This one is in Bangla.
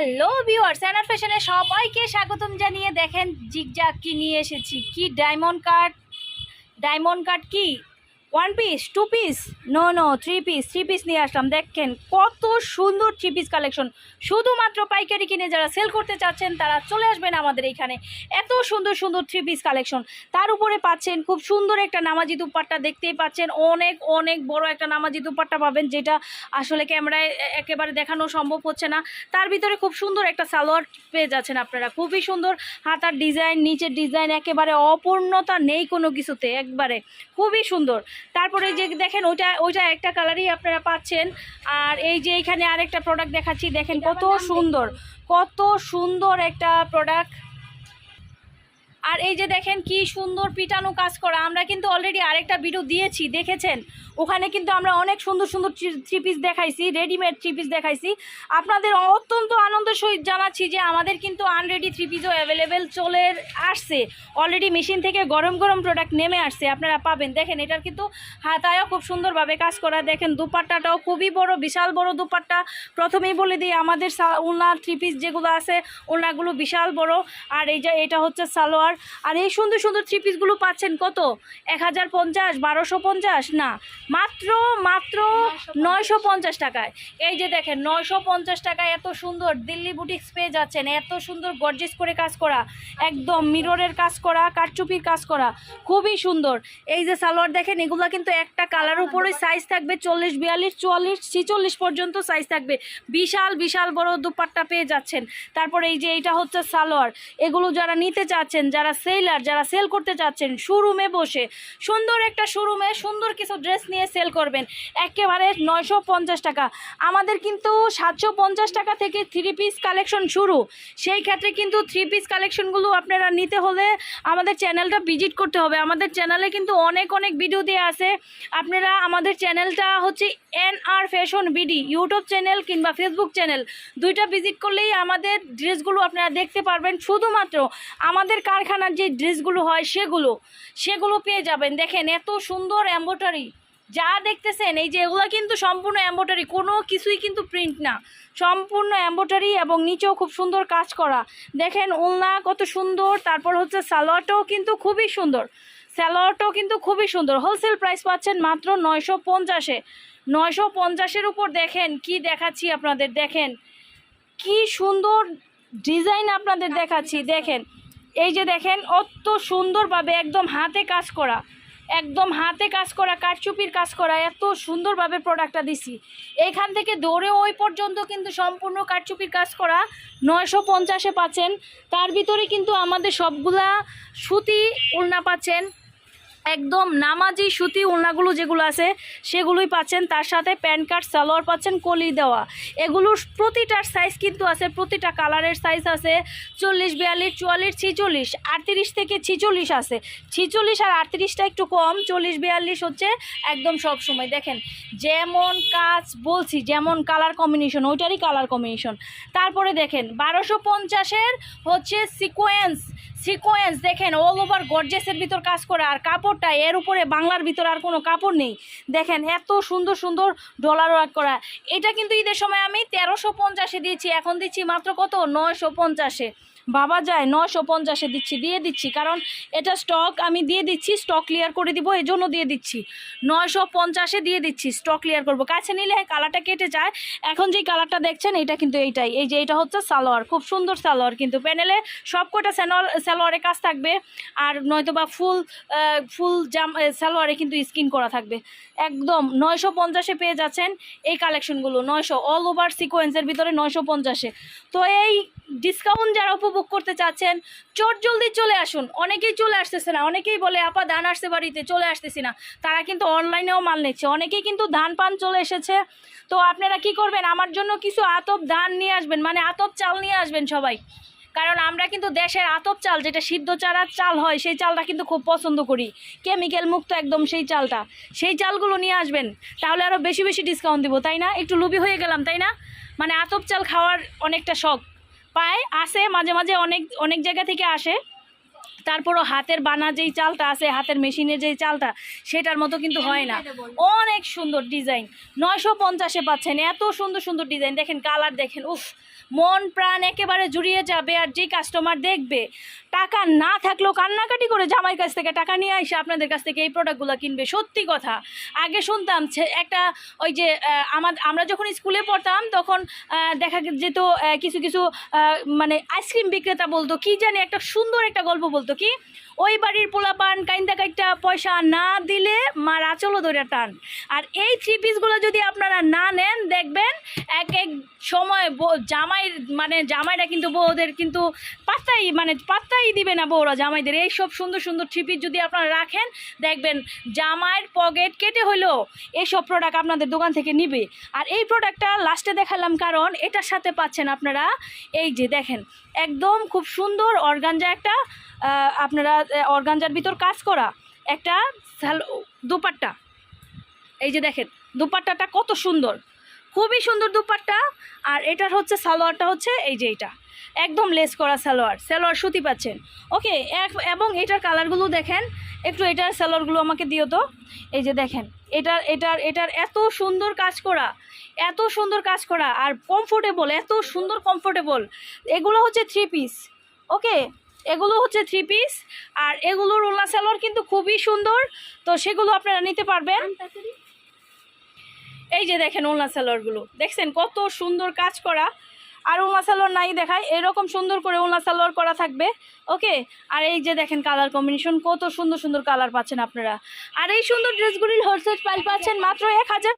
হ্যালো ভিউয়ার্স অ্যানার ফ্যাশনে সবাইকে স্বাগতম জানিয়ে দেখেন জিগজাগ কি নিয়ে এসেছি। কি ডায়মন্ড কার্ড ডায়মন্ড কার্ড কি? One piece two piece no no three piece three piece নিয়ে আসলাম। দেখেন কত সুন্দর থ্রি পিস কালেকশন শুধুমাত্র পাইকারি কিনে যারা সেল করতে চাচ্ছেন, তারা চলে আসবেন আমাদের এইখানে এত সুন্দর সুন্দর থ্রি পিস কালেকশন তার উপরে পাচ্ছেন খুব সুন্দর একটা নামাজি দুপাট্টা, দেখতেই পাচ্ছেন অনেক অনেক বড় একটা নামাজি দুপাট্টা পাবেন, যেটা আসলে ক্যামেরায় একেবারে দেখানো সম্ভব হচ্ছে না। তার ভিতরে খুব সুন্দর একটা সালোয়ার পেয়ে যাচ্ছেন আপনারা। খুবই সুন্দর হাতার ডিজাইন নিচের ডিজাইন একেবারে অপূর্ণতা নেই কোনো কিছুতে, একবারে। খুবই সুন্দর। তারপরে যে দেখেন ওইটা ওইটা একটা কালারই আপনারা পাচ্ছেন। আর এই যে এখানে আরেকটা প্রোডাক্ট দেখাচ্ছি দেখেন কত সুন্দর কত সুন্দর একটা প্রোডাক্ট আর এই যে দেখেন কি সুন্দর পিটানো কাজ করা। আমরা কিন্তু অলরেডি আরেকটা ভিডিও দিয়েছি, দেখেছেন? ওখানে কিন্তু আমরা অনেক সুন্দর সুন্দর থ্রি পিস দেখাইছি রেডিমেড থ্রি পিস দেখাইছি। আপনাদের অত্যন্ত আনন্দের সহিত জানাচ্ছি যে আমাদের কিন্তু আনরেডি থ্রি পিসও অ্যাভেলেবেল চলে আসছে। অলরেডি মেশিন থেকে গরম গরম প্রোডাক্ট নেমে আসছে, আপনারা পাবেন। দেখেন, এটার কিন্তু হাতায়ও খুব সুন্দরভাবে কাজ করা। দেখেন, দুপাট্টাটাও খুবই বড়, বিশাল বড় দুপাট্টা। প্রথমেই বলে দিই, আমাদের ওড়না থ্রি পিস যেগুলো আছে ওড়নাগুলো বিশাল বড়। আর এই যে, এটা হচ্ছে সালোয়ার। আর এই সুন্দর সুন্দর থ্রি পিসগুলো পাচ্ছেন কত? এক হাজার পঞ্চাশ বারোশো পঞ্চাশ? না মাত্র মাত্র নয়শো পঞ্চাশ। টাকায়। এই যে দেখেন নয়শো পঞ্চাশ টাকায় এত সুন্দর দিল্লি বুটিক্স পেয়ে যাচ্ছেন এত সুন্দর গর্জেস করে কাজ করা একদম মিররের কাজ করা কারচুপির কাজ করা খুবই সুন্দর। এই যে সালোয়ার দেখেন এগুলো কিন্তু একটা কালার উপরে সাইজ থাকবে চল্লিশ বিয়াল্লিশ চুয়াল্লিশ ছিচল্লিশ পর্যন্ত সাইজ থাকবে। বিশাল বিশাল বড় দুপাট্টা পেয়ে যাচ্ছেন। তারপরে এই যে এইটা হচ্ছে সালোয়ার। এগুলো যারা নিতে চাচ্ছেন যারা সেলার, যারা সেল করতে চাচ্ছেন, শোরুমে বসে সুন্দর একটা শোরুমে সুন্দর কিছু ড্রেস নিয়ে সেল করবেন। একেবারে নয়শো পঞ্চাশ টাকা। আমাদের কিন্তু সাতশো পঞ্চাশ টাকা থেকে থ্রি পিস কালেকশন শুরু। সেই ক্ষেত্রে কিন্তু থ্রি পিস কালেকশনগুলো আপনারা নিতে হলে আমাদের চ্যানেলটা ভিজিট করতে হবে। আমাদের চ্যানেলে কিন্তু অনেক অনেক ভিডিও দেওয়া আছে। আপনারা আমাদের চ্যানেলটা হচ্ছে N R fashion BD YouTube channel কিংবা ফেসবুক চ্যানেল দুইটা ভিজিট করলেই আমাদের ড্রেসগুলো আপনারা দেখতে পারবেন। শুধুমাত্র আমাদের কারখানার যে ড্রেসগুলো হয় সেগুলো সেগুলো পেয়ে যাবেন। দেখেন এত সুন্দর এম্বোটারি যা দেখতেছেন, এই যে এগুলো কিন্তু সম্পূর্ণ এম্বোটারি কোনো কিছুই কিন্তু প্রিন্ট না। সম্পূর্ণ এম্বোটারি এবং নিচেও খুব সুন্দর কাজ করা। দেখেন ওলনা কত সুন্দর, তারপর হচ্ছে সালোয়ারটাও কিন্তু খুবই সুন্দর। সালোয়ারটাও কিন্তু খুবই সুন্দর। হোলসেল প্রাইস পাচ্ছেন মাত্র নয়শো পঞ্চাশে। নয়শো পঞ্চাশের উপর দেখেন, কি দেখাচ্ছি আপনাদের? দেখেন, কি সুন্দর ডিজাইন আপনাদের দেখাচ্ছি। দেখেন এই যে দেখেন, অত সুন্দরভাবে একদম হাতে কাজ করা, একদম হাতে কাজ করা কাঠচুপির কাজ করা, এত সুন্দরভাবে প্রোডাক্টটা দিছি। এইখান থেকে দৌড়ে ওই পর্যন্ত কিন্তু সম্পূর্ণ কাঠচুপির কাজ করা নয়শো পঞ্চাশে পাচ্ছেন। তার ভিতরে কিন্তু আমাদের সবগুলা সুতি উলনা পাচ্ছেন। একদম নামাজি সুতি ওড়নাগুলো যেগুলো আছে, সেগুলোই পাচ্ছেন। তার সাথে প্যান্ট কার্ড সালোয়ার পাচ্ছেন, কলি দেওয়া। এগুলোর প্রতিটার সাইজ কিন্তু আছে, প্রতিটা কালারের সাইজ আছে। চল্লিশ, বিয়াল্লিশ, চুয়াল্লিশ, ছিচল্লিশ, আটত্রিশ থেকে ছিচল্লিশ আছে। ছিচল্লিশ আর আটত্রিশটা একটু কম, চল্লিশ, বিয়াল্লিশ হচ্ছে একদম সব সময়। দেখেন, যেমন কাজ বলছি, যেমন কালার কম্বিনেশন ওইটারই কালার কম্বিনেশন তারপরে দেখেন, বারোশো পঞ্চাশের হচ্ছে সিকোয়েন্স সিকোয়েন্স দেখেন অল ওভার গর্জেসের ভিতর কাজ করা, আর কাপড়টা এর উপরে বাংলার ভিতর আর কোনো কাপড় নেই। দেখেন, এত সুন্দর সুন্দর ডলার ওয়ার্ক করা। এটা কিন্তু ঈদের সময় আমি তেরোশো পঞ্চাশে দিয়েছি, এখন দিচ্ছি মাত্র কত? নয়শো পঞ্চাশে। বাবা যায় নশো পঞ্চাশে দিচ্ছি, দিয়ে দিচ্ছি, কারণ এটা স্টক আমি দিয়ে দিচ্ছি স্টক ক্লিয়ার করে দিব এই জন্য দিয়ে দিচ্ছি। নয়শো পঞ্চাশে দিয়ে দিচ্ছি স্টক ক্লিয়ার করব। কাছে নিলে কালারটা কেটে যায়। এখন যেই কালারটা দেখছেন, এটা কিন্তু এইটাই। এই যে এটা হচ্ছে সালোয়ার, খুব সুন্দর সালোয়ার কিন্তু। প্যানেলে সব কটা স্যালোয়ার সালোয়ারে কাজ থাকবে। আর নয়তো বা ফুল ফুল জাম সালোয়ারে কিন্তু স্কিন করা থাকবে। একদম, নয়শো পঞ্চাশে পেয়ে যাচ্ছেন এই কালেকশনগুলো নয়শো অল ওভার সিকোয়েন্সের ভিতরে নয়শো পঞ্চাশে। তো এই ডিসকাউন্ট যারা উপভোগ করতে চাচ্ছেন, চট জলদি চলে আসুন। অনেকেই চলে আসতেছে না, অনেকেই বলে, আপা, ধান আসতে বাড়িতে, চলে আসতেছি না। তারা কিন্তু অনলাইনেও মাল নিচ্ছে। অনেকেই কিন্তু ধান পান চলে এসেছে। তো আপনারা কি করবেন? আমার জন্য কিছু আতপ ধান নিয়ে আসবেন মানে আতপ চাল নিয়ে আসবেন সবাই। কারণ আমরা কিন্তু দেশের আতপ চাল, যেটা সিদ্ধ চারার চাল হয়, সেই চালটা কিন্তু খুব পছন্দ করি। কেমিক্যাল মুক্ত একদম সেই চালটা। সেই চালগুলো নিয়ে আসবেন। তাহলে আরও বেশি বেশি ডিসকাউন্ট দিব, তাই না? একটু লুবি হয়ে গেলাম, তাই না? মানে আতপ চাল খাওয়ার অনেকটা শখ। পায় আসে মাঝে মাঝে অনেক অনেক জায়গা থেকে আসে। তারপরও হাতের বানা যেই চালটা আছে হাতের মেশিনের যেই চালটা সেটার মতো কিন্তু হয় না। অনেক সুন্দর ডিজাইন। নয়শো পঞ্চাশে পাচ্ছেন এত সুন্দর সুন্দর ডিজাইন। দেখেন কালার দেখেন উফ! মন প্রাণ একেবারে জুড়িয়ে যাবে আর যে কাস্টমার দেখবে। টাকা না থাকলেও কান্নাকাটি করে জামাই কাছ থেকে টাকা নিয়ে আসে আপনাদের কাছ থেকে এই প্রোডাক্টগুলো কিনবে, সত্যি কথা। আগে শুনতাম একটা ওই যে আমার আমরা যখন স্কুলে পড়তাম, তখন দেখা যেত কিছু কিছু মানে আইসক্রিম বিক্রেতা বলতো, কি জানি একটা সুন্দর একটা গল্প বলতো কি? ওই বাড়ির পোলাপান কাইন্দা কাইটা পয়সা না দিলে মার আচলও ধরে টান। আর এই থ্রি পিসগুলো যদি আপনারা না নেন, দেখবেন এক এক সময় বউ- জামাইয়ের মানে জামাইরা কিন্তু বউদের কিন্তু পাত্তাই মানে পাত্তাই দিবে না বউরা জামাইদের। এই সব সুন্দর সুন্দর থ্রি পিস যদি আপনারা রাখেন, দেখবেন জামাইয়ের পকেট কেটে হলেও এইসব প্রোডাক্ট আপনাদের দোকান থেকে নিবে। আর এই প্রোডাক্টটা লাস্টে দেখালাম কারণ এটার সাথে পাচ্ছেন আপনারা, এই যে দেখেন, একদম খুব সুন্দর অর্গানজা একটা আপনারা অর্গানজার ভিতর কাজ করা, একটা দুপাট্টা। এই যে দেখেন, দুপাট্টাটা কত সুন্দর। খুবই সুন্দর দুপাট্টা, আর এটার হচ্ছে সালোয়ারটা হচ্ছে এই যে এটা একদম লেস করা সালোয়ার সালোয়ার সুতি পাচ্ছেন। ওকে এবং এটার কালারগুলো দেখেন, একটু এটার সালোয়ারগুলো আমাকে দিও তো। এই যে দেখেন এটার এটার এটার এত সুন্দর কাজ করা, এত সুন্দর কাজ করা, আর কমফোর্টেবল এত সুন্দর কমফোর্টেবল এগুলো হচ্ছে থ্রি পিস ওকে? এগুলো হচ্ছে থ্রি পিস আর এগুলোর ওলা সালোয়ার কিন্তু খুবই সুন্দর। তো সেগুলো আপনারা নিতে পারবেন। এই যে দেখেন ওলনা সালোয়ারগুলো দেখছেন কত সুন্দর কাজ করা। আর ওলনা সালোয়ার নাই দেখায়, এরকম সুন্দর করে ওলনা সালোয়ার করা থাকবে। ওকে আর এই যে দেখেন কালার কম্বিনেশন কত সুন্দর সুন্দর কালার পাচ্ছেন আপনারা। আর এই সুন্দর ড্রেসগুলির হোলসেল প্রাইস পাচ্ছেন মাত্র এক হাজার